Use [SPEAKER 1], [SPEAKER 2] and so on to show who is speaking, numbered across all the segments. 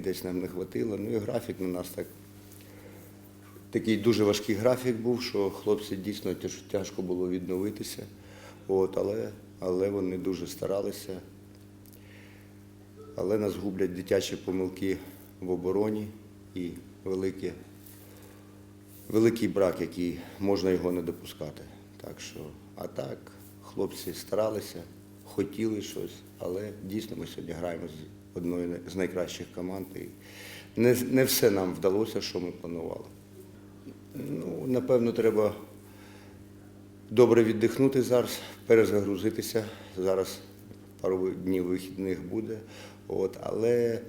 [SPEAKER 1] десь нам не хватило. Ну і графік на нас так. Такий дуже важкий графік був, що хлопці дійсно тяжко було відновитися. От, але, але вони дуже старалися. Але нас гублять дитячі помилки в обороні і великі, великий брак, який можна його не допускати. Так що, а так, хлопці старалися, хотіли щось, але дійсно ми сьогодні граємо з одною з найкращих команд. І не, не все нам вдалося, що ми планували. Ну, напевно, треба добре віддихнути зараз, перезагрузитися. Зараз пару днів вихідних буде. От, але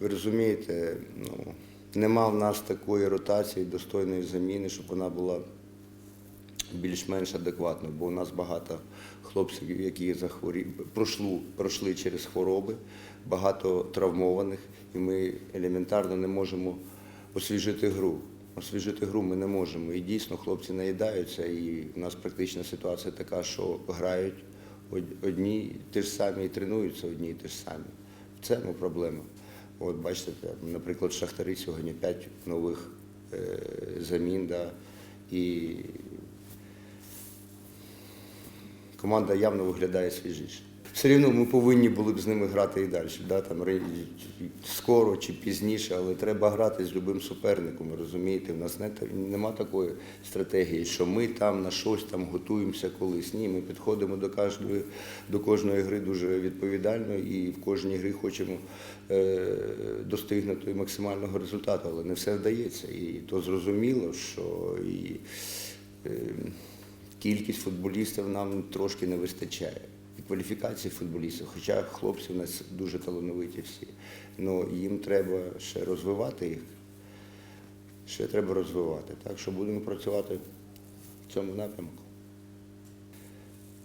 [SPEAKER 1] ви розумієте, ну, нема в нас такої ротації, достойної заміни, щоб вона була більш-менш адекватною, бо у нас багато хлопців, які захворі... пройшли, пройшли через хвороби, багато травмованих, і ми елементарно не можемо освіжити гру. Освіжити гру ми не можемо. І дійсно хлопці наїдаються, і в нас практична ситуація така, що грають одні ті ж самі і тренуються одні й ті ж самі. В цьому проблема. От бачите, наприклад, Шахтарі сьогодні 5 нових е, замін, да, і команда явно виглядає свіжіше. Все рівно ми повинні були б з ними грати і далі. Да? Там, скоро чи пізніше, але треба грати з любим суперником, розумієте? У нас не, нема такої стратегії, що ми там на щось там готуємося колись. Ні, ми підходимо до кожної, до кожної гри дуже відповідально і в кожній грі хочемо е, достигнути максимального результату, але не все вдається. І то зрозуміло, що і, е, кількість футболістів нам трошки не вистачає. І кваліфікації футболістів, хоча хлопці у нас дуже талановиті всі. Ну їм треба ще розвивати їх. Ще треба розвивати. Так що будемо працювати в цьому напрямку.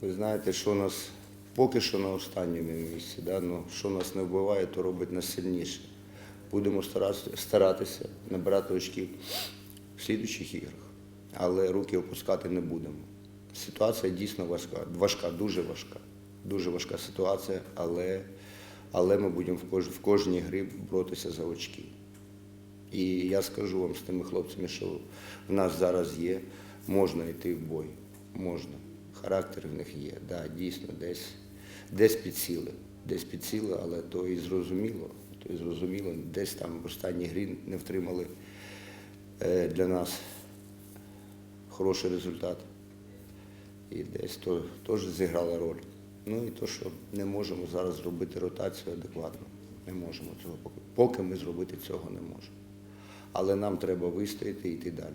[SPEAKER 1] Ви знаєте, що нас поки що на останньому місці, да? ну, що нас не вбиває, то робить нас сильніше. Будемо старатися, набирати очки в слідуючих іграх, але руки опускати не будемо. Ситуація дійсно важка, важка, дуже важка. Дуже важка ситуація, але, але ми будемо в, кож, в кожній грі боротися за очки. І я скажу вам з тими хлопцями, що в нас зараз є, можна йти в бой. Можна. Характер в них є. Да, дійсно, десь, десь підсіли. Десь підсіли, але то і зрозуміло. То і зрозуміло, десь там в останній грі не втримали е, для нас хороший результат. І десь то теж зіграла роль. Ну і то, що не можемо зараз зробити ротацію адекватно. Не можемо цього поки. Поки ми зробити цього не можемо. Але нам треба вистояти і йти далі.